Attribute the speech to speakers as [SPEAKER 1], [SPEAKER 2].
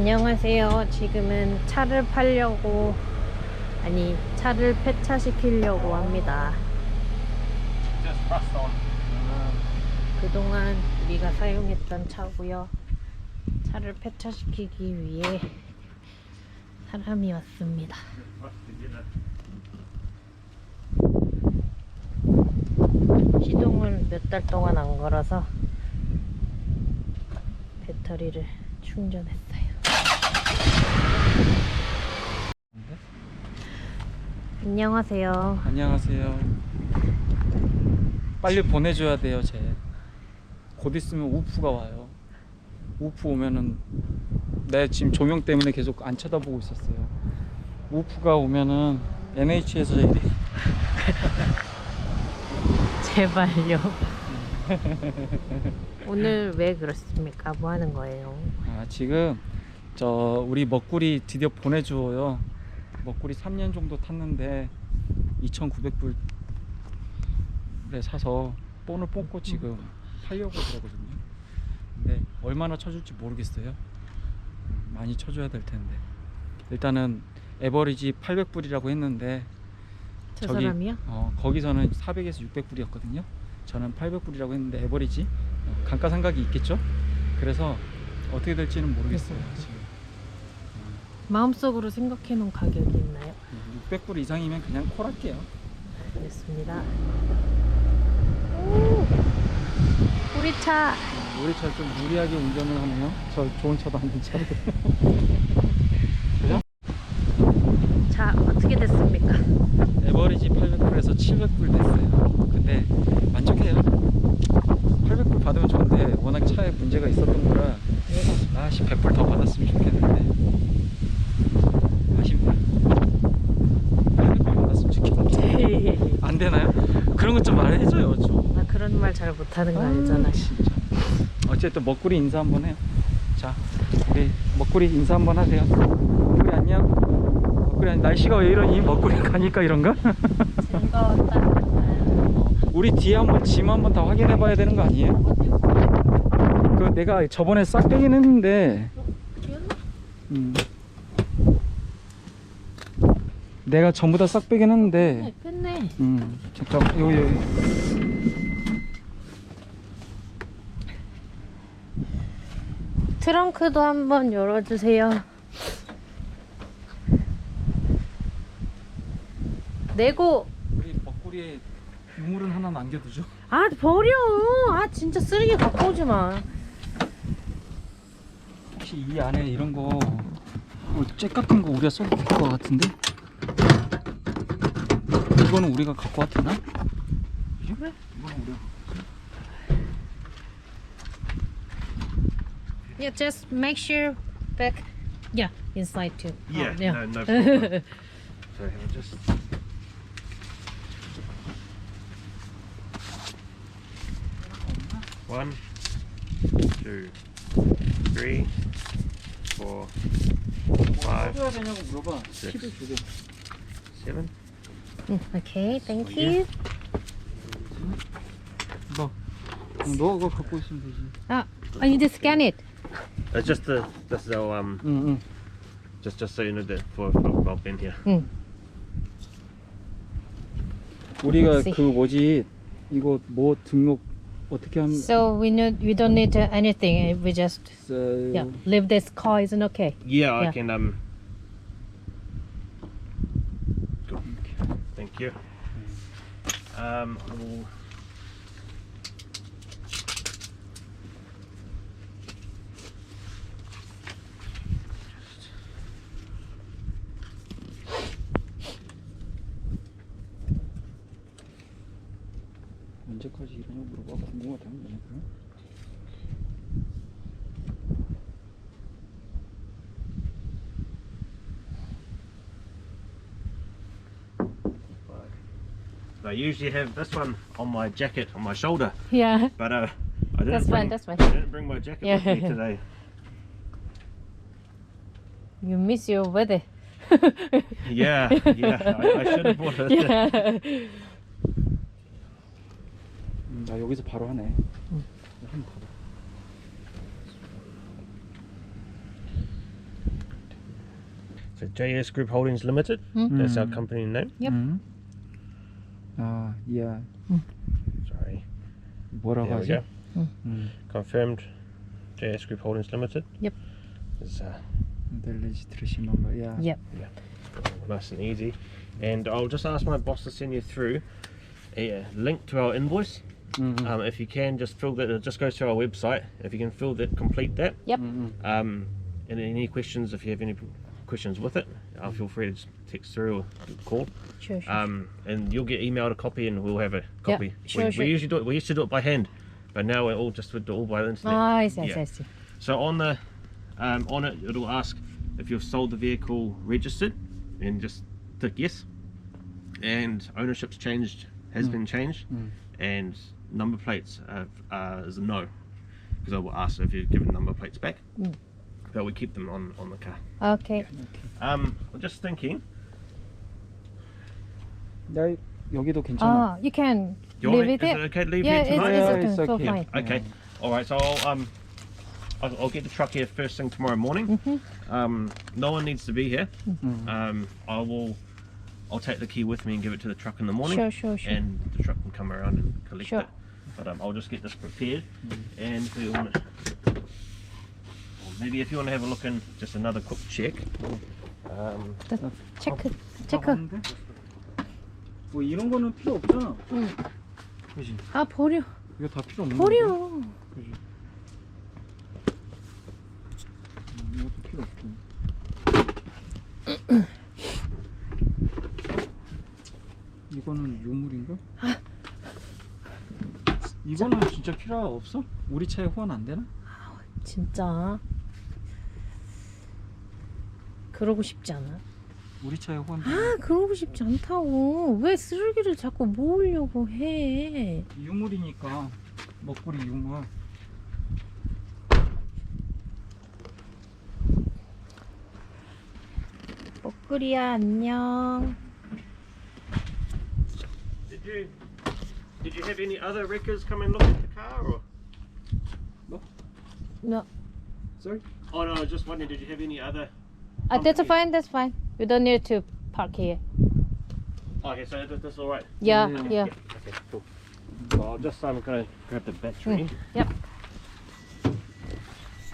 [SPEAKER 1] 안녕하세요. 지금은 차를 팔려고 아니 차를 폐차시키려고 합니다.
[SPEAKER 2] On.
[SPEAKER 1] 그동안 우리가 사용했던 차고요. 차를 폐차시키기 위해 사람이 왔습니다. 시동을 몇 달 동안 안 걸어서 배터리를 충전했어요. 안녕하세요.
[SPEAKER 2] 안녕하세요. 빨리 보내줘야 돼요, 쟤. 곧 있으면 우프가 와요. 우프 오면은 내 지금 조명 때문에 계속 안 쳐다보고 있었어요. 우프가 오면은 NH에서 이래.
[SPEAKER 1] 제발요. 오늘 왜 그렇습니까? 뭐 하는 거예요?
[SPEAKER 2] 아, 지금 저 우리 먹구리 드디어 보내주어요. 먹구리 3년 정도 탔는데 2,900불에 사서 본을 뽑고 지금 팔려고 그러거든요. 근데 얼마나 쳐줄지 모르겠어요. 음, 많이 쳐줘야 될 텐데. 일단은 에버리지 800불이라고 했는데
[SPEAKER 1] 저
[SPEAKER 2] 저기-
[SPEAKER 1] 사람이요?
[SPEAKER 2] 어, 거기서는 400에서 600불이었거든요. 저는 800불이라고 했는데 에버리지 어, 감가상각이 있겠죠. 그래서 어떻게 될지는 모르겠어요. 지금
[SPEAKER 1] 마음속으로 생각해 놓은 가격이 있나요?
[SPEAKER 2] 600불 이상이면 그냥 콜할게요.
[SPEAKER 1] 알겠습니다. 오! 우리 차
[SPEAKER 2] 우리 차 좀 무리하게 운전을 하네요. 저 좋은 차도 아닌 차를.
[SPEAKER 1] 자, 어떻게 됐습니까?
[SPEAKER 2] 에버리지 800불에서 700불 됐어요. 근데 만족해요. 800불 받으면 좋은데 워낙 차에 문제가 있었던 거라 아씨 100불 더 받았으면 좋겠는데 아쉽네. 800불 받았으면 좋겠는데 안 되나요? 그런 것 좀 말해줘요 좀.
[SPEAKER 1] 나 그런 말 잘 못하는 거
[SPEAKER 2] 아,
[SPEAKER 1] 알잖아요.
[SPEAKER 2] 진짜. 어쨌든 먹구리 인사 한번 해요. 자, 우리 먹구리 인사 한번 하세요. 먹구리 안녕. 먹구리 안녕. 날씨가 왜 이러니? 먹구리 가니까 이런가?
[SPEAKER 1] 즐거웠다.
[SPEAKER 2] 우리 뒤에 한번 짐 한번 다 확인해 봐야 되는 거 아니에요? 그 내가 저번에 싹 빼긴 했는데 음. 내가 전부 다 싹 빼긴 했는데
[SPEAKER 1] 네, 뺐네.
[SPEAKER 2] 음. 잠깐 여기 여기
[SPEAKER 1] 트렁크도 한번 열어주세요. 내고
[SPEAKER 2] 우리 먹구리에 유물은 하나 남겨두죠.
[SPEAKER 1] 아 버려. 아 진짜 쓰레기 갖고 오지 마.
[SPEAKER 2] 혹시 이 안에 이런 거, 뭐, 잭 같은 거 우리가 써도 될것 같은데? 이거는 우리가 갖고 와도 되나?
[SPEAKER 1] 그래.
[SPEAKER 2] 이거는 우리가.
[SPEAKER 1] Yeah, just make sure back. Yeah, inside too.
[SPEAKER 3] Yeah,
[SPEAKER 1] Oh, yeah.
[SPEAKER 3] no, no problem. Sorry, I'll just. One, two, three, four, five, six. seven.
[SPEAKER 1] Mm, okay, thank
[SPEAKER 3] Oh, yeah.
[SPEAKER 1] you.
[SPEAKER 2] 너, 너 그거 갖고 있으면 되지.
[SPEAKER 1] Ah, I need to scan it.
[SPEAKER 3] It's just the this is our um
[SPEAKER 2] 응, 응.
[SPEAKER 3] just just so you know that for for Bob in here.
[SPEAKER 1] Mm.
[SPEAKER 2] 우리가
[SPEAKER 1] see.
[SPEAKER 2] 그 뭐지, 이거 뭐 등록 어떻게 하면.
[SPEAKER 1] So we know we don't need uh, anything. We just
[SPEAKER 2] 써요?
[SPEAKER 1] yeah leave this car isn't okay.
[SPEAKER 3] Yeah, I
[SPEAKER 1] Yeah.
[SPEAKER 3] can um. You. Um, I will.
[SPEAKER 2] 언제까지 일하냐고 물어봐. 궁금하다는 거니까.
[SPEAKER 3] I usually have this one on my jacket on my shoulder,
[SPEAKER 1] Yeah.
[SPEAKER 3] but uh, I didn't
[SPEAKER 1] That's
[SPEAKER 3] bring,
[SPEAKER 1] fine, that's fine.
[SPEAKER 3] I didn't bring my jacket with me
[SPEAKER 1] Yeah.
[SPEAKER 3] today.
[SPEAKER 1] You miss your weather.
[SPEAKER 3] Yeah, yeah, I, I should have bought it.
[SPEAKER 1] yeah.
[SPEAKER 2] 음, 나 여기서 바로 하네.
[SPEAKER 1] 응.
[SPEAKER 2] 한번 봐봐.
[SPEAKER 3] So JS Group Holdings Limited.
[SPEAKER 1] Mm.
[SPEAKER 3] That's our
[SPEAKER 2] Mm.
[SPEAKER 3] company name.
[SPEAKER 1] Yep.
[SPEAKER 2] Uh, yeah. Mm.
[SPEAKER 3] Sorry.
[SPEAKER 2] What
[SPEAKER 3] there we go.
[SPEAKER 2] Mm.
[SPEAKER 3] Confirmed JS Group Holdings Limited.
[SPEAKER 1] Yep.
[SPEAKER 3] Is, uh,
[SPEAKER 2] the registration number, yeah.
[SPEAKER 1] Yep. Yeah.
[SPEAKER 3] Nice and easy. And I'll just ask my boss to send you through a link to our invoice.
[SPEAKER 2] Mm -hmm.
[SPEAKER 3] um, if you can, just fill that. It just goes to our website. If you can fill that, complete that.
[SPEAKER 1] Yep.
[SPEAKER 2] -hmm.
[SPEAKER 3] Um, and any questions, if you have any questions with it, uh, feel free to just text through or call.
[SPEAKER 1] Sure, sure.
[SPEAKER 3] Um, and you'll get emailed a copy, and we'll have a copy.
[SPEAKER 1] sure,
[SPEAKER 3] we,
[SPEAKER 1] sure.
[SPEAKER 3] we usually do it. We used to do it by hand, but now we're all just with all by the internet.
[SPEAKER 1] ah, I see, I
[SPEAKER 3] yeah.
[SPEAKER 1] I see.
[SPEAKER 3] So on the um, on it, it'll ask if you've sold the vehicle registered, and just tick yes. And ownership's changed, has
[SPEAKER 2] Mm.
[SPEAKER 3] been changed,
[SPEAKER 2] Mm.
[SPEAKER 3] and number plates uh, uh, is a no, because I will ask if you've given number plates back.
[SPEAKER 1] Mm.
[SPEAKER 3] But we keep them on on the car.
[SPEAKER 1] Okay.
[SPEAKER 3] Um, I'm just thinking.
[SPEAKER 2] 야, 여기도 괜찮아.
[SPEAKER 1] Ah, you can
[SPEAKER 3] Do you want
[SPEAKER 1] leave
[SPEAKER 3] me,
[SPEAKER 1] it
[SPEAKER 3] is
[SPEAKER 1] there.
[SPEAKER 3] it okay to leave
[SPEAKER 1] Yeah,
[SPEAKER 3] here
[SPEAKER 1] it's,
[SPEAKER 3] tonight?
[SPEAKER 2] Yeah,
[SPEAKER 1] it's
[SPEAKER 2] it's
[SPEAKER 1] okay, so
[SPEAKER 2] okay.
[SPEAKER 1] fine.
[SPEAKER 3] Okay. All right. So I'll um, I'll, I'll get the truck here first thing tomorrow morning.
[SPEAKER 1] Mhm.
[SPEAKER 3] Um, no one needs to be here.
[SPEAKER 2] 음.
[SPEAKER 3] Um, I will. I'll take the key with me and give it to the truck in the morning,
[SPEAKER 1] Sure, sure, sure.
[SPEAKER 3] and the truck can come around and collect
[SPEAKER 1] Sure.
[SPEAKER 3] it. But um, I'll just get this prepared,
[SPEAKER 2] Mm.
[SPEAKER 3] and if you want, or maybe if you want to have a look in, just another quick check. Um,
[SPEAKER 1] 체크,
[SPEAKER 2] 다
[SPEAKER 1] 체크.
[SPEAKER 2] 봤는데? 뭐 이런 거는 필요 없잖아.
[SPEAKER 1] 응.
[SPEAKER 2] 그지?
[SPEAKER 1] 아, 버려.
[SPEAKER 2] 이거 다 필요 없는
[SPEAKER 1] 버려.
[SPEAKER 2] 그지? 음, 이것도 필요 없고. 이거는 유물인가? 이거는 진짜 필요 없어? 우리 차에 호환 안 되나?
[SPEAKER 1] 진짜. 그러고 싶지 않아.
[SPEAKER 2] 우리 차에 호환?
[SPEAKER 1] 아, 그러고 싶지 않다고. 왜 쓰레기를 자꾸 모으려고 해?
[SPEAKER 2] 유물이니까 먹구리 유물.
[SPEAKER 1] 먹구리야, 안녕.
[SPEAKER 3] did you did you have any other wreckers come and look at the car, or?
[SPEAKER 1] No.
[SPEAKER 2] Sorry?
[SPEAKER 3] Oh no, I was just wondering, did you have any other?
[SPEAKER 1] Ah, that's fine, that's fine. You don't need to park here.
[SPEAKER 3] Okay, so that, that's all right.
[SPEAKER 1] Yeah,
[SPEAKER 2] Yeah.
[SPEAKER 1] yeah.
[SPEAKER 3] Okay, cool. So I'll just um, gonna grab the battery.
[SPEAKER 1] Yep.